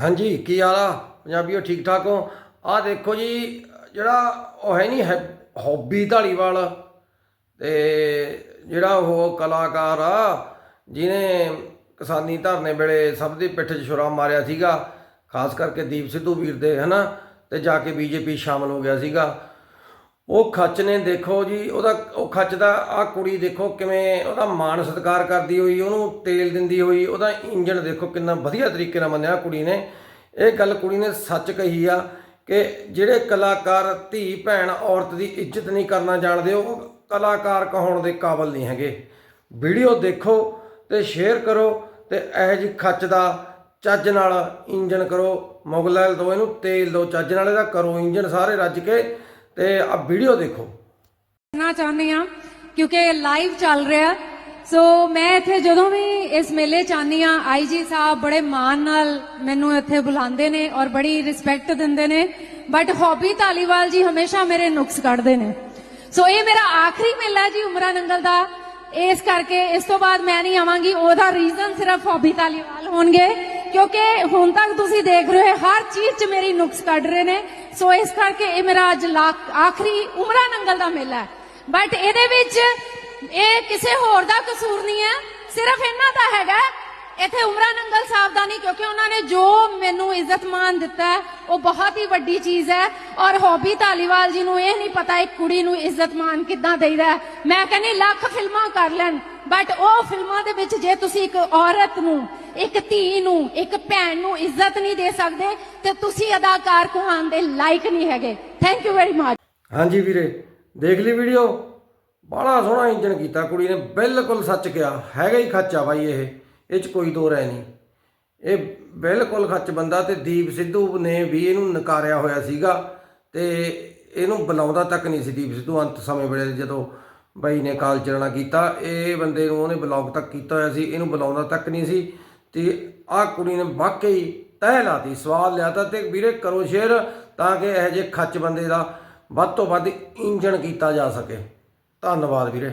ਹਾਂਜੀ, ਕੀ ਹਾਲ ਆ? ਪੰਜਾਬੀਓ, ਠੀਕ ਠਾਕ ਹੋ? ਆ ਦੇਖੋ ਜੀ, ਜਿਹੜਾ ਉਹ ਹੈ ਨਹੀਂ, ਹੈ ਹੌਬੀ ਢਾਲੀਵਾਲ ਤੇ ਜਿਹੜਾ ਉਹ ਕਲਾਕਾਰ ਆ, ਜਿਹਨੇ ਕਿਸਾਨੀ ਧਰਨੇ ਵੇਲੇ ਸਭ ਦੀ ਪਿੱਠ 'ਚ ਛੁਰਾ ਮਾਰਿਆ ਸੀਗਾ, ਖਾਸ ਕਰਕੇ ਦੀਪ ਸਿੱਧੂ ਵੀਰ ਦੇ, ਹਨਾ? ਤੇ ਜਾ ਕੇ ਬੀਜੇਪੀ ਸ਼ਾਮਲ ਹੋ ਗਿਆ ਸੀਗਾ। ਉਹ ਖੱਚ ਨੇ ਦੇਖੋ ਜੀ, ਉਹਦਾ, ਉਹ ਖੱਚ ਦਾ ਆ ਕੁੜੀ ਦੇਖੋ ਕਿਵੇਂ ਉਹਦਾ ਮਾਣ ਸਤਿਕਾਰ ਕਰਦੀ ਹੋਈ, ਉਹਨੂੰ ਤੇਲ ਦਿੰਦੀ ਹੋਈ, ਉਹਦਾ ਇੰਜਣ ਦੇਖੋ ਕਿੰਨਾ ਵਧੀਆ ਤਰੀਕੇ ਨਾਲ ਮੰਨਿਆ ਕੁੜੀ ਨੇ। ਇਹ ਗੱਲ ਕੁੜੀ ਨੇ ਸੱਚ ਕਹੀ ਆ ਕਿ ਜਿਹੜੇ ਕਲਾਕਾਰ ਧੀ, ਭੈਣ, ਔਰਤ ਦੀ ਇੱਜ਼ਤ ਨਹੀਂ ਕਰਨਾ ਜਾਣਦੇ, ਉਹ ਕਲਾਕਾਰ ਕਹਾਉਣ ਦੇ ਕਾਬਲ ਨਹੀਂ ਹੈਗੇ। ਵੀਡੀਓ ਦੇਖੋ ਤੇ ਸ਼ੇਅਰ ਕਰੋ ਤੇ ਇਹ ਜੀ ਖੱਚ ਦਾ ਚੱਜ ਨਾਲ ਇੰਜਣ ਕਰੋ। ਮੁਗਲੈਲ ਦੋ ਇਹਨੂੰ ਤੇਲ ਦੋ, ਚੱਜ ਨਾਲ ਇਹਦਾ ਕਰੋ ਇੰਜਣ ਸਾਰੇ ਰੱਜ ਕੇ। ਤੇ ਆ ਵੀਡੀਓ ਦੇਖੋ। ਕਰਨਾ ਚਾਹੁੰਦੇ ਆ ਕਿਉਂਕਿ ਲਾਈਵ ਚੱਲ ਰਿਹਾ ਸੋ ਮੈਂ ਇੱਥੇ ਜਦੋਂ ਵੀ ਇਸ ਮੇਲੇ ਚ ਆ ਆਈਜੀ ਸਾਹਿਬ ਬੜੇ ਮਾਣ ਨਾਲ ਮੈਨੂੰ ਇੱਥੇ ਬੁਲਾਉਂਦੇ ਨੇ ਔਰ ਬੜੀ ਰਿਸਪੈਕਟ ਦਿੰਦੇ ਨੇ। ਬਟ ਹੌਬੀ ਧਾਲੀਵਾਲ ਜੀ ਹਮੇਸ਼ਾ ਮੇਰੇ ਨੁਕਸ ਕੱਢਦੇ ਨੇ। ਸੋ ਇਹ ਮੇਰਾ ਆਖਰੀ ਮੇਲਾ ਜੀ ਉਮਰਾ ਨੰਗਲ ਦਾ। ਇਸ ਕਰਕੇ ਇਸ ਤੋਂ ਬਾਅਦ ਮੈਂ ਨਹੀਂ ਆਵਾਂਗੀ। ਉਹਦਾ ਰੀਜ਼ਨ ਸਿਰਫ ਹੌਬੀ ਧਾਲੀਵਾਲ ਹੋਣਗੇ। ਕਿਉਂਕਿ ਹੁਣ ਤੱਕ ਤੁਸੀਂ ਦੇਖ ਰਹੇ ਹੋ, ਹਰ ਚੀਜ਼ 'ਚ ਮੇਰੀ ਨੁਕਸ ਕੱਢ ਰਹੇ ਨੇ। ਸੋ ਇਸ ਕਰਕੇ ਇਹ ਮੇਰਾ ਅੱਜ ਲਾ- ਆਖਰੀ ਉਮਰਾ ਨੰਗਲ ਦਾ ਮੇਲਾ ਹੈ। ਬਟ ਇਹਦੇ ਵਿੱਚ ਇਹ ਕਿਸੇ ਹੋਰ ਦਾ ਕਸੂਰ ਨਹੀਂ ਹੈ। ਸਿਰਫ ਇਹਨਾਂ ਦਾ ਹੈਗਾ ਇੱਥੇ ਉਮਰਾ ਨੰਗਲ ਸਾਹਿਬ ਦਾ ਨਹੀਂ, ਕਿਉਂਕਿ ਉਹਨਾਂ ਨੇ ਜੋ ਮੈਨੂੰ ਇੱਜ਼ਤ ਮਾਨ ਦਿੱਤਾ ਉਹ ਬਹੁਤ ਹੀ ਵੱਡੀ ਚੀਜ਼ ਹੈ। ਔਰ ਹੌਬੀ ਧਾਲੀਵਾਲ ਜੀ ਨੂੰ ਇਹ ਨਹੀਂ ਪਤਾ ਇੱਕ ਕੁੜੀ ਨੂੰ ਇੱਜ਼ਤ ਮਾਨ ਕਿੱਦਾਂ ਦੇਈਦਾ ਮੈਂ ਕਹਿੰਦੀ, ਲੱਖ ਫਿਲਮਾਂ ਕਰ ਲੈਣ ਬਟ ਉਹ ਫਿਲਮਾਂ ਦੇ ਵਿੱਚ ਜੇ ਤੁਸੀਂ ਇੱਕ ਔਰਤ ਨੂੰ, ਇੱਕ ਧੀ ਨੂੰ, ਇੱਕ ਭੈਣ ਨੂੰ ਇੱਜ਼ਤ ਨਹੀਂ ਦੇ ਸਕਦੇ, ਤੇ ਤੁਸੀਂ ਅਦਾਕਾਰ ਕਹਾਣ ਦੇ ਲਾਇਕ ਨਹੀਂ ਹੈਗੇ। ਥੈਂਕ ਯੂ ਵੈਰੀ ਮਚ ਹਾਂਜੀ ਵੀਰੇ, ਦੇਖ ਲਈ ਵੀਡੀਓ ਬੜਾ ਸੋਹਣਾ ਇੰਜਣ ਕੀਤਾ ਕੁੜੀ ਨੇ, ਬਿਲਕੁਲ ਸੱਚ ਕਿਹਾ, ਹੈਗਾ ਹੀ ਖੱਚਾ ਬਾਈ ਇਹ। ਇਹ ਚ ਕੋਈ ਦੋ ਰਾਏ ਨਹੀਂ। ਇਹ ਬਿਲਕੁਲ ਖੱਚ ਬੰਦਾ ਤੇ ਦੀਪ ਸਿੱਧੂ ਨੇ ਵੀ ਇਹਨੂੰ ਨਕਾਰਿਆ ਹੋਇਆ ਸੀਗਾ ਤੇ ਇਹਨੂੰ ਬੁਲਾਉਂਦਾ ਤੱਕ ਨਹੀਂ ਸੀ ਦੀਪ ਸਿੱਧੂ ਅੰਤ ਸਮੇਂ ਵੇਲੇ ਜਦੋਂ ਬਾਈ ਨੇ ਕਾਲ ਚਲਣਾ ਕੀਤਾ, ਇਹ ਬੰਦੇ ਨੂੰ ਉਹਨੇ ਬਲੌਗ ਤੱਕ ਕੀਤਾ ਹੋਇਆ ਸੀ, ਇਹਨੂੰ ਬੁਲਾਉਂਦਾ ਤੱਕ ਨਹੀਂ ਸੀ ਤੇ ਆਹ ਕੁੜੀ ਨੇ ਵਾਕਈ ਤਹਿ ਲਾਤੀ, ਸਵਾਲ ਲਿਆ ਤਾਂ ਤੇ ਵੀਰੇ ਕਰੋ ਸ਼ੇਅਰ ਤਾਂ ਕਿ ਇਹੋ ਜਿਹੇ ਖੱਚ ਬੰਦੇ ਦਾ ਵੱਧ ਤੋਂ ਵੱਧ ਇੰਜਣ ਕੀਤਾ ਜਾ ਸਕੇ। ਧੰਨਵਾਦ ਵੀਰੇ।